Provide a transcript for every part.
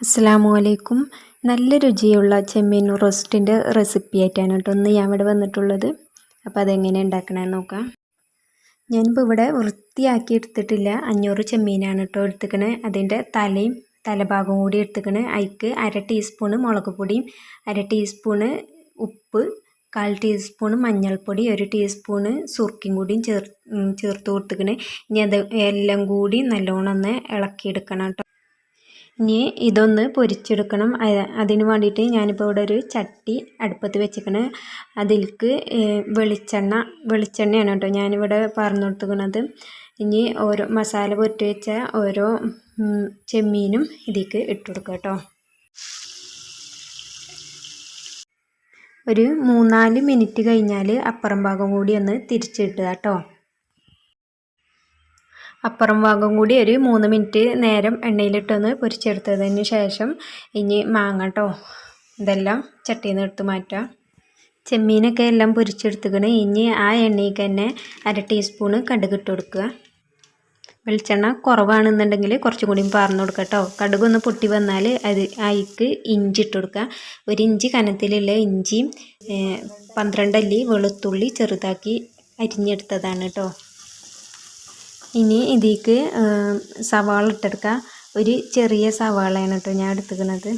അസ്സാമു അലൈക്കും. നല്ല രുചിയുള്ള ചെമ്മീൻ റോസ്റ്റിന്റെ റെസിപ്പി ആയിട്ടാണ് കേട്ടോ ഒന്ന് ഞാൻ ഇവിടെ വന്നിട്ടുള്ളത്. അപ്പോൾ അതെങ്ങനെ ഉണ്ടാക്കണമെന്ന് നോക്കാം. ഞാനിപ്പോൾ ഇവിടെ വൃത്തിയാക്കി എടുത്തിട്ടില്ല. അഞ്ഞൂറ് ചെമ്മീനാണ് കേട്ടോ എടുത്തിക്കണേ. അതിന്റെ തലയും തലഭാഗവും കൂടി എടുത്തിക്കണ്. അതിക്ക് അര ടീസ്പൂണ് മുളക് പൊടിയും അര ടീസ്പൂണ് ഉപ്പ് കാൽ ടീസ്പൂണ് മഞ്ഞൾപ്പൊടി ഒരു ടീസ്പൂണ് സുർക്കിയും കൂടിയും ചേർ ചേർത്ത് കൊടുത്തിക്കണ്. ഇനി അത് എല്ലാം കൂടി നല്ലോണം ഒന്ന് ഇളക്കിയെടുക്കണം കേട്ടോ. ഇനി ഇതൊന്ന് പൊരിച്ചെടുക്കണം. അതിന് വേണ്ടിയിട്ട് ഞാനിപ്പോൾ ഇവിടെ ഒരു ചട്ടി അടുപ്പത്ത് വെച്ചിരിക്കണ്. അതിലേക്ക് വെളിച്ചെണ്ണ വെളിച്ചെണ്ണയാണ് കേട്ടോ ഞാനിവിടെ പറഞ്ഞു കൊടുത്തിരിക്കുന്നത് ഇനി ഓരോ മസാല പൊരിട്ട് വെച്ച ഓരോ ചെമ്മീനും ഇതിലേക്ക് ഇട്ട് കൊടുക്കുക കേട്ടോ. ഒരു മൂന്നാൽ മിനിറ്റ് കഴിഞ്ഞാൽ അപ്പുറം ഭാഗം കൂടി ഒന്ന് തിരിച്ചിട്ടുക കേട്ടോ. അപ്പുറം ഭാഗം കൂടി ഒരു മൂന്ന് മിനിറ്റ് നേരം എണ്ണയിലിട്ടൊന്ന് പൊരിച്ചെടുത്തതിന് ശേഷം ഇനി മാങ്ങ കേട്ടോ ഇതെല്ലാം ചട്ടിയിൽ നിന്ന് എടുത്ത് മാറ്റാം ചെമ്മീനൊക്കെ എല്ലാം പൊരിച്ചെടുത്തുക്കണ് ഇനി ആ എണ്ണയ്ക്ക് തന്നെ അര ടീസ്പൂണ് കടുക് ഇട്ട് കൊടുക്കുക. വെളിച്ചെണ്ണ കുറവാണെന്നുണ്ടെങ്കിൽ കുറച്ചും കൂടി പാർന്നു കൊടുക്കുക കേട്ടോ കടുകൊന്ന് പൊട്ടി വന്നാൽ അത് അതിക്ക് ഇഞ്ചി ഇട്ട് കൊടുക്കുക. ഒരു ഇഞ്ചി കനത്തിലുള്ള ഇഞ്ചിയും പന്ത്രണ്ടല്ലി വെളുത്തുള്ളി ചെറുതാക്കി അരിഞ്ഞെടുത്തതാണ് കേട്ടോ ഇനി ഇതിലേക്ക് സവാള ഇട്ടെടുക്കുക ഒരു ചെറിയ സവാളയാണ് കേട്ടോ ഞാൻ എടുത്തുക്കണത്.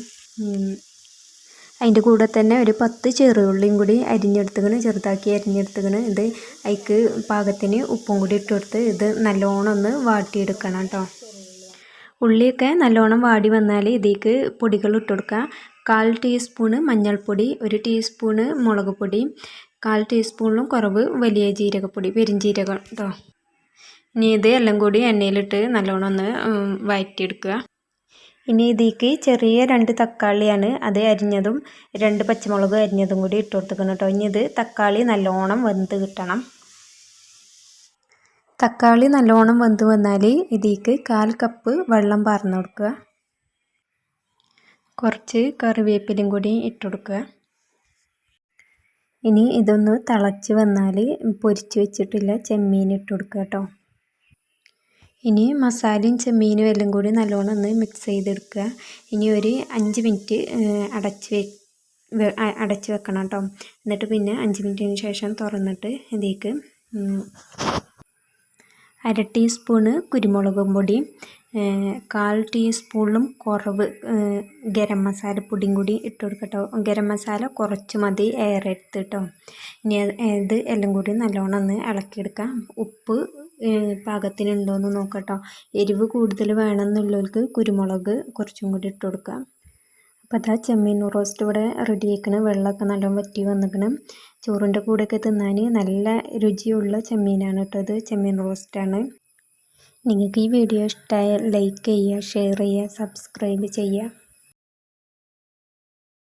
അതിന്റെ കൂടെ തന്നെ ഒരു പത്ത് ചെറുള്ളിയും കൂടി അരിഞ്ഞെടുത്തുക്കണ് ചെറുതാക്കി അരിഞ്ഞെടുത്തുക്കണ്. ഇത് അതിക്ക് പാകത്തിന് ഉപ്പും കൂടി ഇട്ട് കൊടുത്ത് ഇത് നല്ലോണം ഒന്ന് വാട്ടിയെടുക്കണം കേട്ടോ ഉള്ളിയൊക്കെ നല്ലോണം വാടി വന്നാൽ ഇതിലേക്ക് പൊടികൾ ഇട്ട് കൊടുക്കുക കാൽ ടീസ്പൂണ് മഞ്ഞൾപ്പൊടി ഒരു ടീസ്പൂണ് മുളക് പൊടി കാൽ ടീസ്പൂണിലും കുറവ് വലിയ ജീരകപ്പൊടി പെരിഞ്ജീരകം കേട്ടോ ഇനി ഇത് എല്ലാം കൂടി എണ്ണയിലിട്ട് നല്ലോണം ഒന്ന് വഴറ്റിയെടുക്കുക ഇനി ഇതിലേക്ക് ചെറിയ രണ്ട് തക്കാളിയാണ് അത് അരിഞ്ഞതും രണ്ട് പച്ചമുളക് അരിഞ്ഞതും കൂടി ഇട്ട് കൊടുക്കണം കേട്ടോ. ഇനി ഇത് തക്കാളി നല്ലോണം വെന്ത് കിട്ടണം. തക്കാളി നല്ലോണം വെന്ത് വന്നാൽ ഇതിലേക്ക് കാൽ കപ്പ് വെള്ളം പാർന്നു കൊടുക്കുക. കുറച്ച് കറിവേപ്പിലും കൂടി ഇട്ട് കൊടുക്കുക. ഇനി ഇതൊന്ന് തിളച്ച് വന്നാൽ പൊരിച്ച് വെച്ചിട്ടില്ല ചെമ്മീൻ ഇട്ട് കൊടുക്കുക കേട്ടോ. ഇനി മസാലയും ചെമ്മീനും എല്ലാം കൂടി നല്ലോണം ഒന്ന് മിക്സ് ചെയ്തെടുക്കുക. ഇനി ഒരു അഞ്ച് മിനിറ്റ് അടച്ച് വെ അടച്ച് വെക്കണം കേട്ടോ. എന്നിട്ട് പിന്നെ അഞ്ച് മിനിറ്റിന് ശേഷം തുറന്നിട്ട് ഇതിലേക്ക് അര ടീസ്പൂണ് കുരുമുളകും പൊടി കാൽ ടീസ്പൂണിലും കുറവ് ഗരം മസാല പൊടിയും കൂടി ഇട്ട് കൊടുക്കട്ടോ ഗരം മസാല കുറച്ച് മതി ഏറെ എടുത്ത് കേട്ടോ. ഇനി ഇത് എല്ലാം കൂടി നല്ലോണം ഒന്ന് ഇളക്കിയെടുക്കാം. ഉപ്പ് പാകത്തിനുണ്ടോയെന്ന് നോക്കട്ടോ. എരിവ് കൂടുതൽ വേണമെന്നുള്ളവർക്ക് കുരുമുളക് കുറച്ചും കൂടി ഇട്ട് കൊടുക്കാം അപ്പോൾ അതാ ചെമ്മീൻ റോസ്റ്റ് ഇവിടെ റെഡി ആക്കണം വെള്ളമൊക്കെ നല്ലോണം വറ്റി വന്നിക്കണം. ചോറിന്റെ കൂടെയൊക്കെ തിന്നാൻ നല്ല രുചിയുള്ള ചെമ്മീനാണ് കേട്ടോ ഇത്. ചെമ്മീൻ റോസ്റ്റാണ് നിങ്ങൾക്ക് ഈ വീഡിയോ ഇഷ്ടമായാൽ ലൈക്ക് ചെയ്യുക ഷെയർ ചെയ്യുക സബ്സ്ക്രൈബ് ചെയ്യുക.